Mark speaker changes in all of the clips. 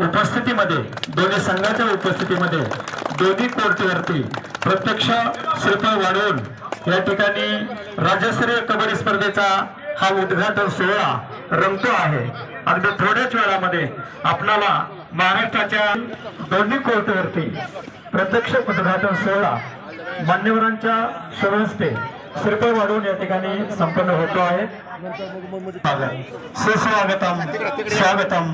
Speaker 1: उपस्थितीमध्ये दोन्ही संघाच्या उपस्थितीमध्ये दोन्ही कोर्टवरती प्रत्यक्ष श्रीफळ वाढवून या ठिकाणी राज्यस्तरीय कबड्डी स्पर्धेचा हा उद्घाटन सोहळा रंगतो आहे. अगदी थोड्याच वेळामध्ये आपल्याला महाराष्ट्राच्या दोन्ही कोर्टवरती प्रत्यक्ष उद्घाटन सोहळा मान्यवरांच्या शुभहस्ते श्रीफळ वाढवून या ठिकाणी संपन्न होतो आहे. सुस्वागतम स्वागतम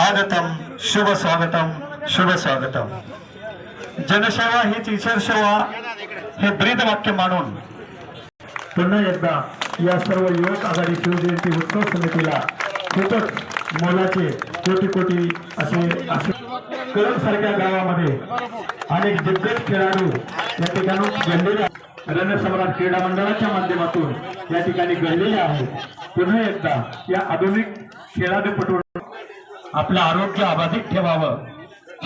Speaker 1: आगतम शुभ स्वागतम शुभ स्वागतम. जनसेवा हीच ईश्वर सेवा हे ब्रीद वाक्य मानून पुन्हा एकदा या सर्व युवक आघाडी शिवजयंती उत्सव समितीला खूपच मोलाचे कोटी कोटी असे असे सारख्या गावामध्ये अनेक दिग्गज खेळाडू या ठिकाणी गेलेले रणसम्राट क्रीडा मंडळाच्या माध्यमातून या ठिकाणी घडलेले आहेत. पुन्हा एकदा या आधुनिक खेळाडूपटू आपलं आरोग्य अबाधित ठेवावं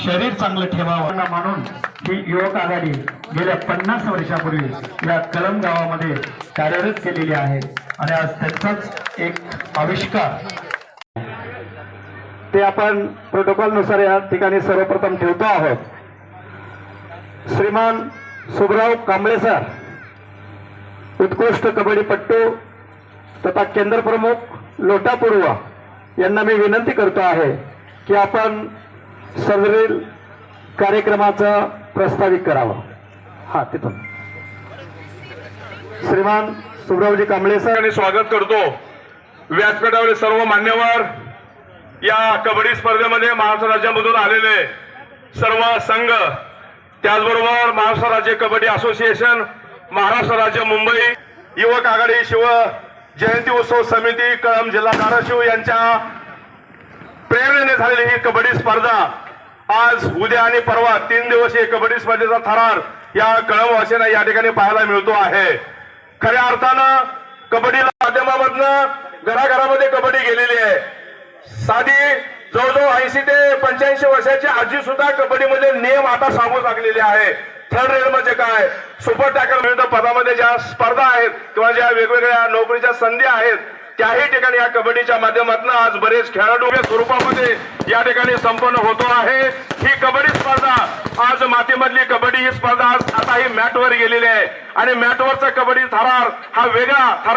Speaker 1: शरीर चांगलं ठेवावं मानून ही युवक आघाडी गेल्या पन्नास वर्षापूर्वी या कलम गावामध्ये कार्यरत केलेली आहे. आणि आज त्यांचाच एक आविष्कार.
Speaker 2: ते आपण प्रोटोकॉलनुसार या ठिकाणी सर्वप्रथम ठेवतो आहोत. श्रीमान सुभराव कांबळे सर उत्कृष्ट कबड्डीपट्टू तथा केंद्रप्रमुख प्रमुख यांना मी विनंती करतो आहे की आपण सदरील कार्यक्रमाचं प्रस्तावित करावं. हा तिथून. श्रीमान सुभरावजी कांबळे सर.
Speaker 3: स्वागत करतो. व्यासपीठावरील सर्व मान्यवर या कबड्डी स्पर्धेमध्ये महाराष्ट्र राज्यामधून आलेले सर्व संघ त्याचबरोबर महाराष्ट्र राज्य कबड्डी असोसिएशन महाराष्ट्र राज्य मुंबई युवक आघाडी शिव जयंती उत्सव समिती कळम जिल्हा धाराशिव यांच्या प्रेरणेने झालेली ही कबड्डी स्पर्धा आज उद्या आणि परवा तीन दिवसीय कबड्डी स्पर्धेचा थरार या कळमवासींना या ठिकाणी पाहायला मिळतो आहे. खऱ्या अर्थानं कबड्डीला माध्यमामधनं घराघरामध्ये कबड्डी गेलेली आहे. साधी जवळजवळ ऐंशी ते पंच्याऐंशी वर्षाची आजी सुद्धा कबड्डीमध्ये नियम आता सांगू लागलेले आहे. थर्ड रेड म्हणजे काय? सुपर टॅकर विविध पदामध्ये ज्या स्पर्धा आहेत किंवा ज्या वेगवेगळ्या नोकरीच्या संधी आहेत त्याही ठिकाणी या कबड्डीच्या माध्यमातून आज बरेच खेळाडू स्वरूपामध्ये या ठिकाणी संपन्न होतो आहे. ही कबड्डी स्पर्धा आज मातीमधली कबड्डी ही स्पर्धा आज आता ही मॅटवर गेलेली आहे. आणि मॅटवरचा कबड्डी थरार हा वेगळा थरार